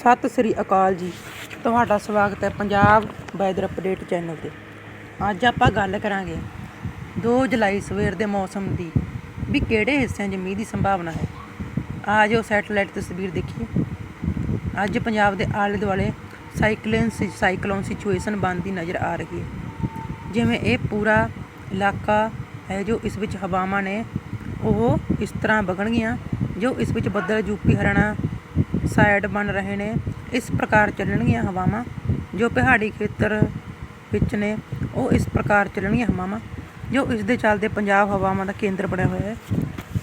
ਸਤਿ ਸ੍ਰੀ ਅਕਾਲ ਜੀ। ਤੁਹਾਡਾ ਸਵਾਗਤ ਹੈ ਪੰਜਾਬ ਵੈਦਰ ਅਪਡੇਟ ਚੈਨਲ ਤੇ। ਅੱਜ ਆਪਾਂ ਗੱਲ ਕਰਾਂਗੇ 2 ਜੁਲਾਈ ਸਵੇਰ ਦੇ ਮੌਸਮ ਦੀ ਵੀ ਕਿਹੜੇ ਹਿੱਸਿਆਂ 'ਚ ਮੀਂਹ ਦੀ ਸੰਭਾਵਨਾ ਹੈ। ਆ ਜੋ ਸੈਟਲਾਈਟ ਤਸਵੀਰ ਦੇਖੀਏ। ਅੱਜ ਪੰਜਾਬ ਦੇ ਆਲੇ ਦੁਆਲੇ ਸਾਈਕਲਨ ਸਾਈਕਲੋਨ ਸਿਚੁਏਸ਼ਨ ਬਣਦੀ ਨਜ਼ਰ ਆ ਰਹੀ ਹੈ। ਜਿਵੇਂ ਇਹ ਪੂਰਾ ਇਲਾਕਾ ਹੈ ਜੋ ਇਸ ਵਿੱਚ ਹਵਾਵਾਂ ਨੇ, ਉਹ ਇਸ ਤਰ੍ਹਾਂ ਵਗਣਗੀਆਂ ਜੋ ਇਸ ਵਿੱਚ ਬੱਦਲ ਯੂਪੀ ਹਰਿਆਣਾ ਸਾਈਡ ਬਣ ਰਹੇ ਨੇ, ਇਸ ਪ੍ਰਕਾਰ ਚੱਲਣਗੀਆਂ ਹਵਾਵਾਂ, ਜੋ ਪਹਾੜੀ ਖੇਤਰ ਵਿੱਚ ਨੇ, ਉਹ ਇਸ ਪ੍ਰਕਾਰ ਚੱਲਣਗੀਆਂ ਹਵਾਵਾਂ, ਜੋ ਇਸ ਦੇ ਚੱਲਦੇ ਪੰਜਾਬ ਹਵਾਵਾਂ ਦਾ ਕੇਂਦਰ ਬਣਿਆ ਹੋਇਆ ਹੈ,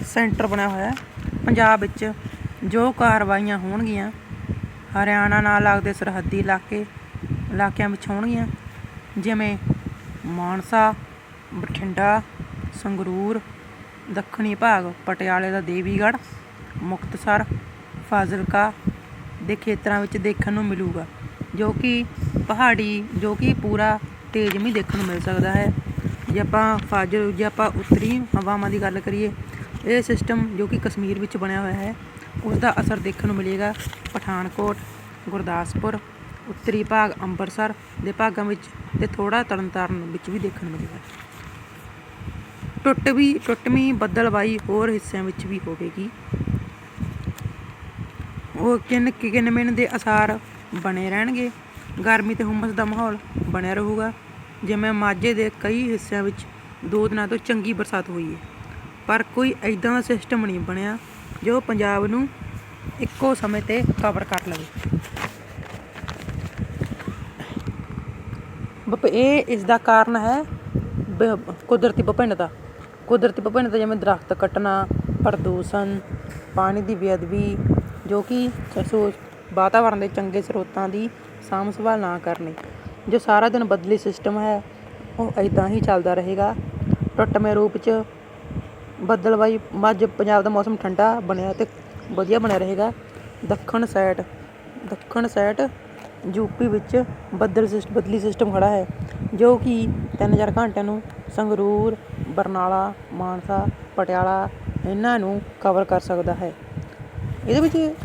ਸੈਂਟਰ ਬਣਿਆ ਹੋਇਆ ਹੈ। ਪੰਜਾਬ ਵਿੱਚ ਜੋ ਕਾਰਵਾਈਆਂ ਹੋਣਗੀਆਂ, ਹਰਿਆਣਾ ਨਾਲ ਲੱਗਦੇ ਸਰਹੱਦੀ ਇਲਾਕੇ, ਇਲਾਕਿਆਂ ਵਿੱਚ ਹੋਣਗੀਆਂ, ਜਿਵੇਂ ਮਾਨਸਾ, ਬਠਿੰਡਾ, ਸੰਗਰੂਰ, ਦੱਖਣੀ ਭਾਗ, ਪਟਿਆਲੇ ਦਾ ਦੇਵੀਗੜ੍ਹ, ਮੁਕਤਸਰ ਫਾਜ਼ਿਲਕਾ ਦੇ ਖੇਤਰਾਂ ਵਿੱਚ ਦੇਖਣ ਨੂੰ ਮਿਲੂਗਾ, ਜੋ ਕਿ ਪਹਾੜੀ, ਜੋ ਕਿ ਪੂਰਾ ਤੇਜ਼ਮੀ ਦੇਖਣ ਨੂੰ ਮਿਲ ਸਕਦਾ ਹੈ। ਜੇ ਆਪਾਂ ਫਾਜ਼ਿਲ, ਜੇ ਆਪਾਂ ਉੱਤਰੀ ਹਵਾਵਾਂ ਦੀ ਗੱਲ ਕਰੀਏ, ਇਹ ਸਿਸਟਮ ਜੋ ਕਿ ਕਸ਼ਮੀਰ ਵਿੱਚ ਬਣਿਆ ਹੋਇਆ ਹੈ ਉਸ ਦਾ ਅਸਰ ਦੇਖਣ ਨੂੰ ਮਿਲੇਗਾ ਪਠਾਨਕੋਟ, ਗੁਰਦਾਸਪੁਰ, ਉੱਤਰੀ ਭਾਗ ਅੰਮ੍ਰਿਤਸਰ ਦੇ ਭਾਗਾਂ ਵਿੱਚ ਤੇ ਥੋੜਾ ਤਰਨਤਾਰਨ ਵਿੱਚ ਵੀ ਦੇਖਣ ਨੂੰ ਮਿਲੇਗਾ। ਟੁੱਟਵੀਂ ਟੁੱਟਵੀਂ ਬੱਦਲਵਾਈ ਹੋਰ ਹਿੱਸਿਆਂ ਵਿੱਚ ਵੀ ਹੋਵੇਗੀ। ਉਹ ਕਿਨ ਕਿੰਨ ਮਿਨ ਦੇ ਅਸਾਰ ਬਣੇ ਰਹਿਣਗੇ। ਗਰਮੀ ਤੇ ਹੁਮਸ ਦਾ ਮਾਹੌਲ ਬਣਿਆ ਰਹੂਗਾ। ਜਿਵੇਂ ਮਾਝੇ ਦੇ ਕਈ ਹਿੱਸਿਆਂ ਵਿੱਚ ਦੋ ਦਿਨਾਂ ਤੋਂ ਚੰਗੀ ਬਰਸਾਤ ਹੋਈ ਹੈ। ਪਰ ਕੋਈ ਐਦਾਂ ਦਾ ਸਿਸਟਮ ਨਹੀਂ ਬਣਿਆ ਜੋ ਪੰਜਾਬ ਨੂੰ ਇੱਕੋ ਸਮੇਂ ਤੇ ਕਵਰ ਕਰ ਲਵੇ। ਬਪ, ਇਹ ਇਸ ਦਾ ਕਾਰਨ ਹੈ ਬ- ਕੁਦਰਤੀ ਵਿਭਿੰਨਤਾ। ਕੁਦਰਤੀ ਵਿਭਿੰਨਤਾ ਜਿਵੇਂ ਦਰਖਤ ਕੱਟਣਾ, ਪ੍ਰਦੂਸ਼ਣ, ਪਾਣੀ ਦੀ ਬੇਅਦਬੀ ਜੋ ਕਿ ਸੋ ਵਾਤਾਵਰਣ ਦੇ ਚੰਗੇ ਸਰੋਤਾਂ ਦੀ ਸਾਂਭ ਸੰਭਾਲ ਨਾ ਕਰਨੀ। ਜੋ ਸਾਰਾ ਦਿਨ ਬਦਲੀ ਸਿਸਟਮ ਹੈ, ਉਹ ਐਦਾਂ ਹੀ ਚੱਲਦਾ ਰਹੇਗਾ। ਟੁੱਟਵੇਂ ਰੂਪ 'ਚ ਬੱਦਲਵਾਈ ਮੱਝ ਪੰਜਾਬ ਦਾ ਮੌਸਮ ਠੰਡਾ ਬਣਿਆ ਤੇ ਵਧੀਆ ਬਣਿਆ ਰਹੇਗਾ। ਦੱਖਣ ਸਾਈਡ ਦੱਖਣ ਸਾਈਡ ਯੂਪੀ ਵਿੱਚ ਬੱਦਲ ਸਿਸਟ ਬਦਲੀ ਸਿਸਟਮ ਖੜਾ ਹੈ, ਜੋ ਕਿ 3000 ਘੰਟਿਆਂ ਨੂੰ ਸੰਗਰੂਰ, ਬਰਨਾਲਾ, ਮਾਨਸਾ, ਪਟਿਆਲਾ, ਇਹਨਾਂ ਨੂੰ ਕਵਰ ਕਰ ਸਕਦਾ ਹੈ। ਇਹਦੇ ਵਿੱਚ